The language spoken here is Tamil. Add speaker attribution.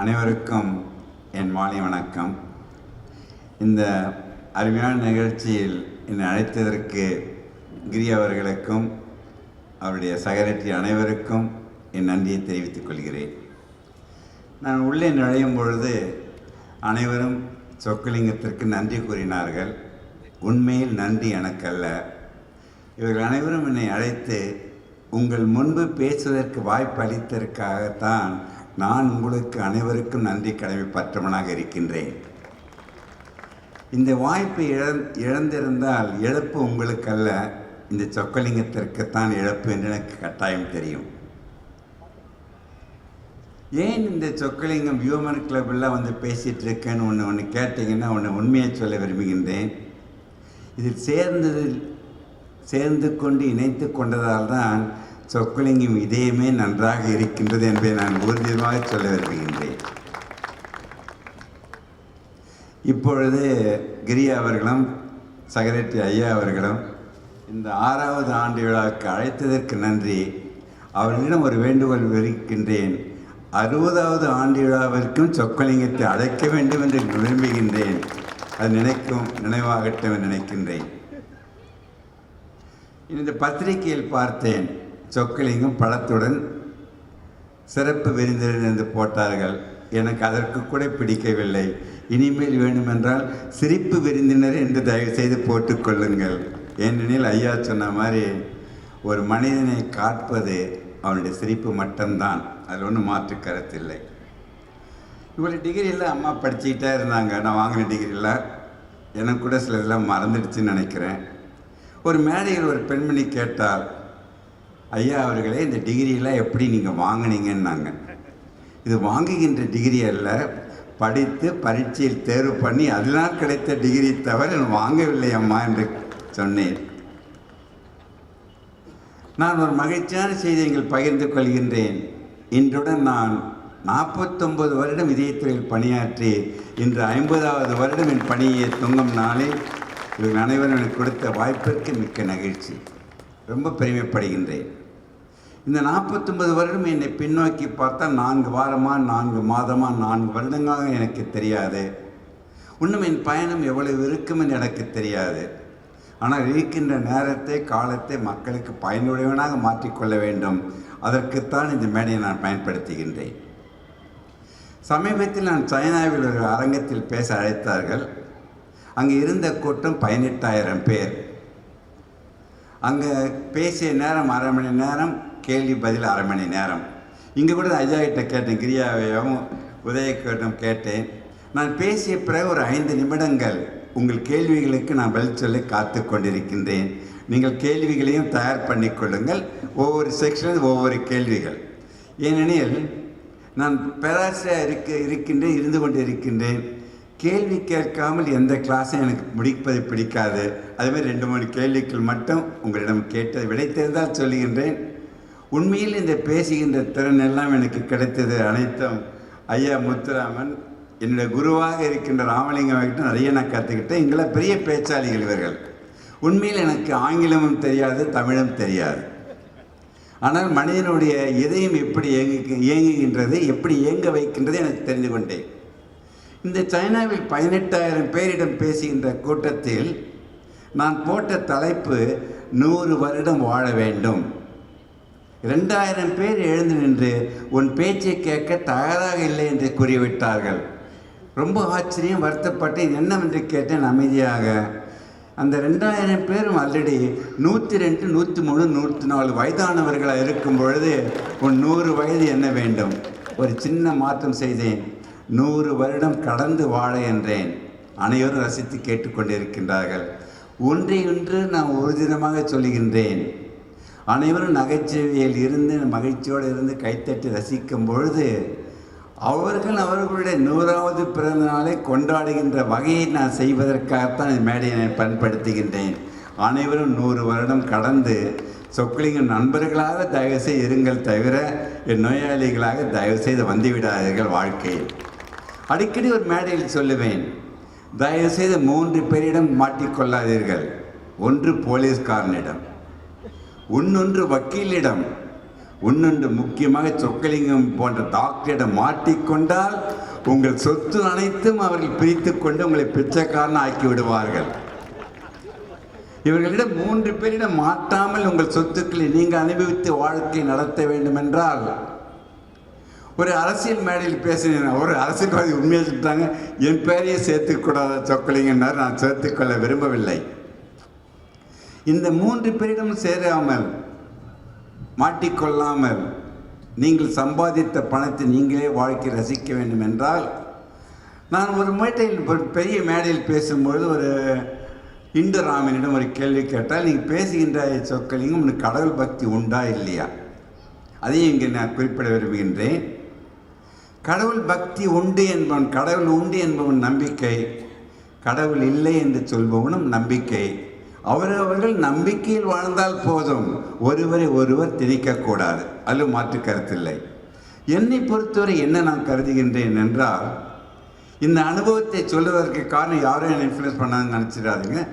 Speaker 1: அனைவருக்கும் என் மாலை வணக்கம். இந்த அருமையான நிகழ்ச்சியில் என்னை அழைத்ததற்கு கிரி அவர்களுக்கும் அவருடைய சகரட்டி அனைவருக்கும் என் நன்றியை தெரிவித்துக் கொள்கிறேன். நான் உள்ளே நுழையும் பொழுது அனைவரும் சொக்கலிங்கத்திற்கு நன்றி கூறினார்கள். உண்மையில் நன்றி எனக்கல்ல. இவர்கள் அனைவரும் என்னை அழைத்து உங்கள் முன்பு பேசுவதற்கு வாய்ப்பு அளித்ததற்காகத்தான் நான் உங்களுக்கு அனைவருக்கும் நன்றி கடமைப்பற்றவனாக இருக்கின்றேன். இந்த வாய்ப்பை இழந் இழந்திருந்தால் இழப்பு உங்களுக்கல்ல. இந்த சொக்கலிங்கத்திற்குத்தான் இழப்பு என்று எனக்கு கட்டாயம் தெரியும். ஏன் இந்த சொக்கலிங்கம் ஹியூமன் கிளப்பெல்லாம் வந்து பேசிகிட்டு இருக்கேன்னு ஒன்று ஒன்று கேட்டிங்கன்னா ஒன்று உண்மையை சொல்ல விரும்புகின்றேன். இதில் சேர்ந்ததில் சேர்ந்து கொண்டு இணைத்து கொண்டதால் தான் சொக்கலிங்கம் இதயமே நன்றாக இருக்கின்றது என்பதை நான் ஊர்ஜிதமாக சொல்ல விரும்புகின்றேன். இப்பொழுது கிரி அவர்களும் செக்ரட்டரி ஐயா அவர்களும் இந்த ஆறாவது ஆண்டு விழாவுக்கு அழைத்ததற்கு நன்றி. அவர்களிடம் ஒரு வேண்டுகோள் விரிக்கின்றேன் அறுபதாவது ஆண்டு விழாவிற்கும் சொக்கலிங்கத்தை அழைக்க வேண்டும் என்று விரும்புகின்றேன். அது நினைக்கும் நினைவாகட்டும் நினைக்கின்றேன். இந்த பத்திரிகையில் பார்த்தேன். சொக்கலிங்கம் பழத்துடன் சிறப்பு விருந்தினர் என்று போட்டார்கள். எனக்கு அதற்கு கூட பிடிக்கவில்லை. இனிமேல் வேண்டுமென்றால் சிரிப்பு விருந்தினர் என்று தயவு செய்து போட்டுக்கொள்ளுங்கள் ஏனெனில் ஐயா சொன்ன மாதிரி ஒரு மனிதனை காட்பது அவனுடைய சிரிப்பு மட்டும்தான். அதில் ஒன்றும் மாற்று கருத்தில்லை இவ்வளோ டிகிரியெல்லாம் அம்மா படிச்சுக்கிட்டே இருந்தாங்க. நான் வாங்கின டிகிரியில். எனக்கு கூட சில இதெல்லாம் மறந்துடுச்சுன்னு நினைக்கிறேன். ஒரு மேடையில் ஒரு பெண்மணி கேட்டால் ஐயா அவர்களே இந்த டிகிரியெல்லாம் எப்படி நீங்கள் வாங்கினீங்கன்னாங்க. இது வாங்குகின்ற டிகிரி அல்ல படித்து பரீட்சையில் தேர்வு பண்ணி அதனால் கிடைத்த டிகிரி தவிர நான் வாங்கவில்லை அம்மா என்று சொன்னேன். நான் ஒரு மகிழ்ச்சியான செய்தியை பகிர்ந்து கொள்கின்றேன். இன்றுடன் நான் நாற்பத்தொம்பது வருடம் இதயத்துறையில் பணியாற்றி இன்று ஐம்பதாவது வருடம் என் பணியை தொங்கும் நாளில் இவர்கள் அனைவரும் எனக்கு கொடுத்த வாய்ப்பிற்கு மிக்க நகிழ்ச்சி. ரொம்ப பெருமைப்படுகின்றேன். இந்த நாற்பத்தொன்பது வருடம் என்னை பின்னோக்கி பார்த்தா நான்கு வாரமாக நான்கு மாதமாக நான்கு வருடங்களாக எனக்கு தெரியாது. இன்னும் என் பயணம் எவ்வளவு இருக்கும் என்று எனக்கு தெரியாது. ஆனால் இருக்கின்ற நேரத்தை காலத்தை மக்களுக்கு பயனுடையவனாக மாற்றிக்கொள்ள வேண்டும். அதற்குத்தான் இந்த மேடையை நான் பயன்படுத்துகின்றேன். சமீபத்தில் நான் சைனாவில் ஒரு அரங்கத்தில் பேச அழைத்தார்கள். அங்கே இருந்த கூட்டம் பதினெட்டாயிரம் பேர். அங்கே பேசிய நேரம் அரை மணி நேரம் கேள்வி பதில் அரை மணி நேரம். இங்கே கூட ஐயா கிட்ட கேட்டேன் கிரியாவையும் உதயக்கிட்டம் கேட்டேன். நான் பேசிய பிறகு ஒரு ஐந்து நிமிடங்கள் உங்கள் கேள்விகளுக்கு நான் பதில் சொல்லி காத்து கொண்டிருக்கின்றேன். நீங்கள் கேள்விகளையும் தயார் பண்ணி கொள்ளுங்கள். ஒவ்வொரு செக்ஷன் ஒவ்வொரு கேள்விகள். ஏனெனில் நான் பேராசிரியர் இருக்க இருக்கின்றேன் இருந்து கொண்டு இருக்கின்றேன் கேள்வி கேட்காமல் எந்த கிளாஸும் எனக்கு முடிப்பது பிடிக்காது. அதுமாதிரி ரெண்டு மூணு கேள்விகள் மட்டும் உங்களிடம் கேட்டது விடை தெரிந்தால் சொல்லுகின்றேன். உண்மையில் இந்த பேசுகின்ற திறன் எல்லாம் எனக்கு கிடைத்தது அனைத்தும் ஐயா முத்துராமன் என்னுடைய குருவாக இருக்கின்ற ராமலிங்கம் கிட்ட நிறைய நான் கற்றுக்கிட்டேன் எங்களை பெரிய பேச்சாளிகள் இவர்கள். உண்மையில் எனக்கு ஆங்கிலமும் தெரியாது தமிழும் தெரியாது. ஆனால் மனிதனுடைய இதயம் எப்படி இயங்கு இயங்குகின்றது எப்படி இயங்க வைக்கின்றது எனக்கு தெரிந்து கொண்டேன். இந்த சைனாவில் பதினெட்டாயிரம் பேரிடம் பேசுகின்ற கூட்டத்தில் நான் போட்ட தலைப்பு நூறு வருடம் வாழ வேண்டும். ரெண்டாயிரம் பேர் எழுந்து நின்று உன் பேச்சை கேட்க தயாராக இல்லை என்று கூறிவிட்டார்கள். ரொம்ப ஆச்சரியம் வருத்தப்பட்டேன் என்னவென்று கேட்டேன் அமைதியாக. அந்த ரெண்டாயிரம் பேரும் ஆல்ரெடி நூற்றி ரெண்டு நூற்றி மூணு நூற்றி நாலு வயதானவர்களாக இருக்கும் பொழுது உன் நூறு வயது என்ன வேண்டும்? ஒரு சின்ன மாற்றம் செய்தேன். நூறு வருடம் கடந்து வாழ என்றேன். அனைவரும் ரசித்து கேட்டுக்கொண்டிருக்கின்றார்கள். ஒன்றை ஒன்று நான் ஒரு தினமாக சொல்லுகின்றேன். அனைவரும் நகைச்சுவையில் இருந்து மகிழ்ச்சியோடு இருந்து கைத்தட்டி ரசிக்கும் பொழுது அவர்கள் அவர்களுடைய நூறாவது பிறந்த நாளை கொண்டாடுகின்ற வகையை நான் செய்வதற்காகத்தான் இந்த மேடையை நான் பயன்படுத்துகின்றேன். அனைவரும் நூறு வருடம் கடந்து சொக்கலிங்கம் நண்பர்களாக தயவுசெய்து இருங்கள் தவிர என் நோயாளிகளாக தயவுசெய்து வந்துவிடாதீர்கள் வாழ்க்கையில். அடிக்கடி ஒரு மேடையில் சொல்லுவேன் தயவுசெய்து மூன்று பேரிடம் மாட்டிக்கொள்ளாதீர்கள் ஒன்று போலீஸ்காரனிடம். இன்னொன்று வக்கீலிடம் ஒன்னொன்று முக்கியமாக சொக்கலிங்கம் போன்ற டாக்டரிடம் மாட்டிக்கொண்டால் உங்கள் சொத்து அனைத்தும் அவர்கள் பிரித்து கொண்டு உங்களை பிச்சைக்காரன் ஆக்கி விடுவார்கள். இவர்களிடம் மூன்று பேரிடம் மாட்டாமல் உங்கள் சொத்துக்களை நீங்கள் அனுபவித்து வாழ்க்கை நடத்த வேண்டும் என்றால் ஒரு அரசியல் மேடையில் பேசினேன். ஒரு அரசியல்வாதி உண்மையை சொல்லிட்டாங்க என் பேரையே சேர்த்துக்கூடாத சொக்கலிங்கன்னார் நான் சேர்த்துக்கொள்ள விரும்பவில்லை. இந்த மூன்று பேரிடம் சேராமல் மாட்டிக்கொள்ளாமல் நீங்கள் சம்பாதித்த பணத்தை நீங்களே வாழ்க்கை ரசிக்க வேண்டும் என்றால் நான் ஒரு மேட்டையில் ஒரு பெரிய மேடையில் பேசும்பொழுது ஒரு இந்து ராமனிடம் ஒரு கேள்வி கேட்டால் நீங்கள் பேசுகின்ற சொற்களையும் உனக்கு கடவுள் பக்தி உண்டா இல்லையா? அதையும் இங்கே நான் குறிப்பிட விரும்புகின்றேன். கடவுள் பக்தி உண்டு என்பவன் கடவுள் உண்டு என்பவன் நம்பிக்கை கடவுள் இல்லை என்று சொல்பவனும் நம்பிக்கை அவரவர்கள் நம்பிக்கையில் வாழ்ந்தால் போதும். ஒருவரை ஒருவர் திணிக்கக்கூடாது. அது மாற்று கருத்தில்லை. என்னை பொறுத்தவரை என்ன நான் கருதுகின்றேன் என்றால் இந்த அனுபவத்தை சொல்வதற்கு காரணம் யாரும் என்னை இன்ஃப்ளூயன்ஸ் பண்ணாதுன்னு நினச்சிடாதீங்க.